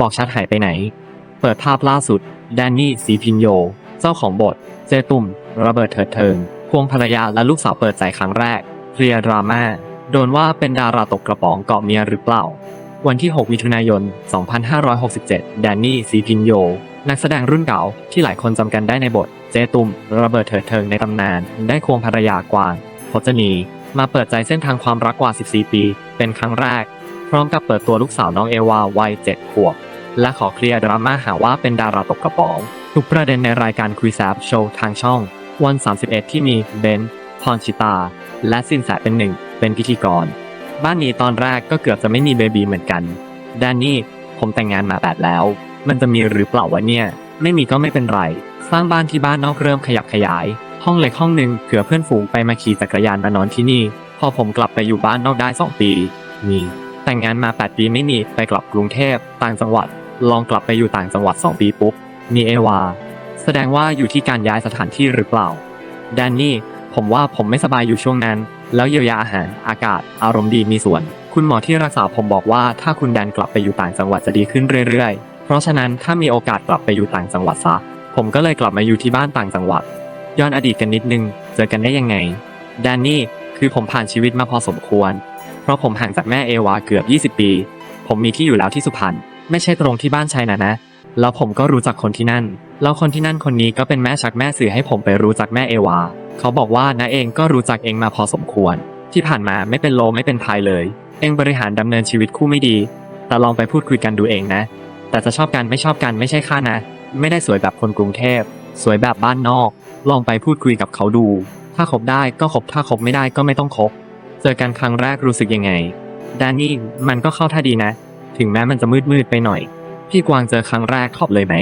บอกชัดหายไปไหน เปิดภาพล่าสุด แดนนี่สีพินโย เจ้าของบท เจตุมระเบิดเถิดเทิงควงภรรยาและลูกสาวเปิดใจครั้งแรก เคลียร์ดราม่า โดนว่าเป็นดาราตกกระป๋องเกาะเมียหรือเปล่า วันที่ 6 มิถุนายน 2567 แดนนี่สีพินโย นักแสดงรุ่นเก่าที่หลายคนจำกันได้ในบท เจตุมระเบิดเถิดเทิงในตำนาน ได้ควงภรรยากวางพจนี มาเปิดใจเส้นทางความรักกว่า 14 ปี เป็นครั้งแรก พร้อมกับเปิดตัวลูกสาวน้องเอวาวัย 7 ขวบ และขอเคลียร์ดราม่าหาว่าเป็นดาราตกกระป๋องทุกประเด็นในรายการคุยแซบโชว์ทางช่อง วัน 31 ที่มีเบนพรชิตา และสินแสเป็นหนึ่ง เป็นพิธีกร บ้านนี้ตอนแรกก็เกือบจะไม่มีเบบีเหมือนกันแดนนี่ผมแต่งงานมาแบบแล้ว มันจะมีหรือเปล่าวะเนี่ย ไม่มีก็ไม่เป็นไร สร้างบ้านที่บ้านนอกเริ่มขยับขยาย ห้องเล็กห้องหนึ่งเผื่อเพื่อนฝูงไปมาขี่จักรยานมานอนที่นี่ พอผมกลับไปอยู่บ้านนอกได้2ปีมีแต่งงานมา 8 ปีไม่มีไปกลับกรุงเทพต่างจังหวัด ลองกลับไปอยู่ต่างจังหวัด2ปีปุ๊บมีเอวา แสดงว่าอยู่ที่การย้ายสถานที่หรือเปล่าแดนนี่ผมว่าผมไม่สบายอยู่ช่วงนั้น แล้วเยียวยาอาหารอากาศ อารมณ์ดีมีส่วน คุณหมอที่รักษาผมบอกว่าถ้าคุณแดนกลับไปอยู่ต่างจังหวัดจะดีขึ้นเรื่อยๆ เพราะฉะนั้นถ้ามีโอกาสกลับไปอยู่ต่างจังหวัดซะผมก็เลยกลับมาอยู่ที่บ้านต่างจังหวัด ย้อนอดีตกันนิดนึง เจอกันได้ยังไงแดนนี่คือผมผ่านชีวิตมาพอสมควร เพราะผมห่างจากแม่เอวาเกือบ 20 ปี ผมมีที่อยู่แล้วที่สุพรรณ ไม่ใช่ตรงที่บ้านชัยนะนะ แล้วผมก็รู้จักคนที่นั่น แล้วคนที่นั่นคนนี้ก็เป็นแม่ชักแม่สื่อให้ผมไปรู้จักแม่เอวา เขาบอกว่าน้าเองก็รู้จักเองมาพอสมควร ที่ผ่านมาไม่เป็นโลไม่เป็นพายเลย เองบริหารดำเนินชีวิตคู่ไม่ดี แต่ลองไปพูดคุยกันดูเองนะ แต่จะชอบกันไม่ชอบกันไม่ใช่ค่านะ ไม่ได้สวยแบบคนกรุงเทพ สวยแบบบ้านนอก ลองไปพูดคุยกับเขาดู ถ้าคบได้ก็คบถ้าคบไม่ได้ก็ไม่ต้องคบ เจอกันครั้งแรกรู้สึกยังไงแดนนี่มันก็เข้าท่าดีนะ ถึงแม้มันจะมืดมืดๆไปหน่อย พี่กวางเจอครั้งแรกขอบเลยไหม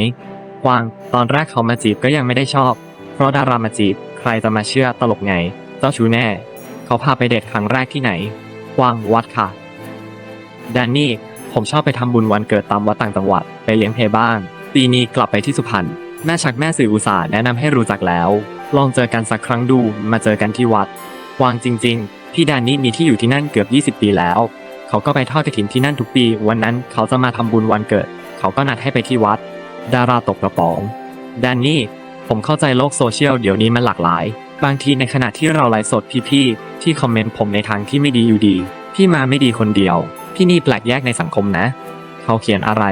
กวางตอนแรกเขามาจีบก็ยังไม่ได้ชอบ เพราะดารามาจีบใครจะมาเชื่อตลกไง เจ้าชู้แน่ เขาพาไปเดทครั้งแรกที่ไหน กวางวัดค่ะแดนนี่ผมชอบไปทำบุญวันเกิดตามวัดต่างจังหวัดไปเลี้ยงเพบ้าง ปีนี้กลับไปที่สุพรรณแม่ชักแม่สื่ออุตสาห์แนะนำให้รู้จักแล้ว ลองเจอกันสักครั้งดูมาเจอกันที่วัดกวางจริงๆพี่แดนนี่มีที่อยู่ที่นั่นเกือบ 20 ปีแล้ว เขาก็ไปทอดกระถินที่นั่นทุกปี วันนั้นเขาจะมาทำบุญวันเกิด เขาก็นัดให้ไปที่วัด ดาราตกกระป๋องแดนนี่ ผมเข้าใจโลกโซเชียลเดี๋ยวนี้มันหลากหลาย บางทีในขณะที่เราไลฟ์สดพี่ๆที่คอมเมนต์ผมในทางที่ไม่ดีอยู่ดี พี่มาไม่ดีคนเดียว พี่นี่แปลกแยกในสังคมนะ เขาเขียนอะไร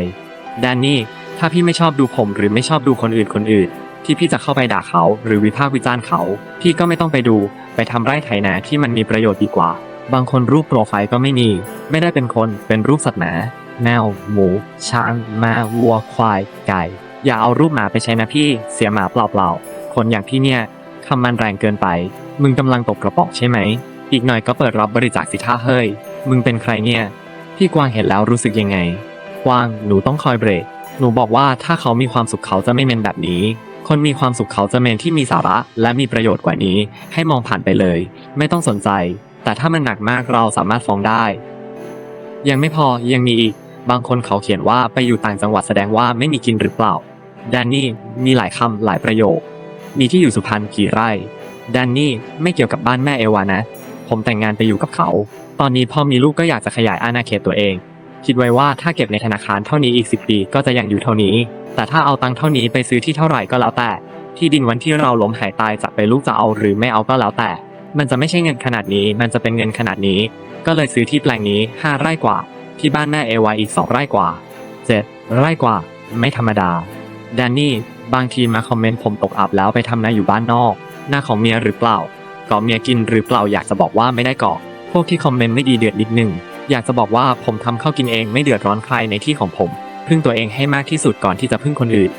แดนนี่ ถ้าพี่ไม่ชอบดูผมหรือไม่ชอบดูคนอื่นคนอื่น ที่พี่จะเข้าไปด่าเขาหรือวิพากษ์วิจารณ์เขา พี่ก็ไม่ต้องไปดู ไปทำไร่ไถนาที่มันมีประโยชน์ดีกว่า บางคนรูปโปรไฟล์ก็ไม่มี ไม่ได้เป็นคนเป็นรูปสัตว์หนาแมวหมู ช้างม้าวัวควายไก่ อย่าเอารูปหมาไปใช้นะพี่เสียหมาเปล่าๆ คนอย่างพี่เนี่ยคำมันแรงเกินไป มึงกำลังตกกระป๋องใช่ไหม อีกหน่อยก็เปิดรับบริจาคสิท่าเฮ้ย มึงเป็นใครเนี่ย พี่กวางเห็นแล้วรู้สึกยังไง กวางหนูต้องคอยเบรก หนูบอกว่าถ้าเขามีความสุขเขาจะไม่เมนแบบนี้ คนมีความสุขเขาจะเมนที่มีสาระ และมีประโยชน์กว่านี้ ให้มองผ่านไปเลย ไม่ต้องสนใจ แต่ถ้ามันหนักมากเราสามารถฟ้องได้ ยังไม่พอยังมีอีก บางคนเขาเขียนว่าไปอยู่ต่างจังหวัดแสดงว่าไม่มีกินหรือเปล่าแดนนี่มีหลายคำหลายประโยค มีที่อยู่สุพรรณกี่ไร่แดนนี่ไม่เกี่ยวกับบ้านแม่เอวานะ ผมแต่งงานไปอยู่กับเขา ตอนนี้พอมีลูกก็อยากจะขยายอาณาเขตตัวเอง คิดไว้ว่าถ้าเก็บในธนาคารเท่านี้อีก 10 ปีก็จะยังอยู่เท่านี้ แต่ถ้าเอาตังค์เท่านี้ไปซื้อที่เท่าไหร่ก็แล้วแต่ ที่ดินวันที่เราล้มหายตายจะไปลูกจะเอาหรือไม่เอาก็แล้วแต่ มันจะไม่ใช่เงินขนาดนี้ มันจะเป็นเงินขนาดนี้ ก็เลยซื้อที่แปลงนี้ 5 ไร่กว่า ที่บ้านแม่เอวาอีก 2 ไร่กว่า 7 ไร่กว่า ไม่ธรรมดาแดนนี่บางทีมาคอมเมนต์ผมตกอับแล้วไปทำนาอยู่บ้านนอก หน้าของเมียหรือเปล่าก่อเมียกินหรือเปล่าอยากจะบอกว่าไม่ได้ก่อพวกที่คอมเมนต์ไม่ดีเดือดนิดนึงอยากจะบอกว่าผมทำข้าวกินเองไม่เดือดร้อนใครในที่ของผมพึ่งตัวเองให้มากที่สุดก่อนที่จะพึ่งคนอื่น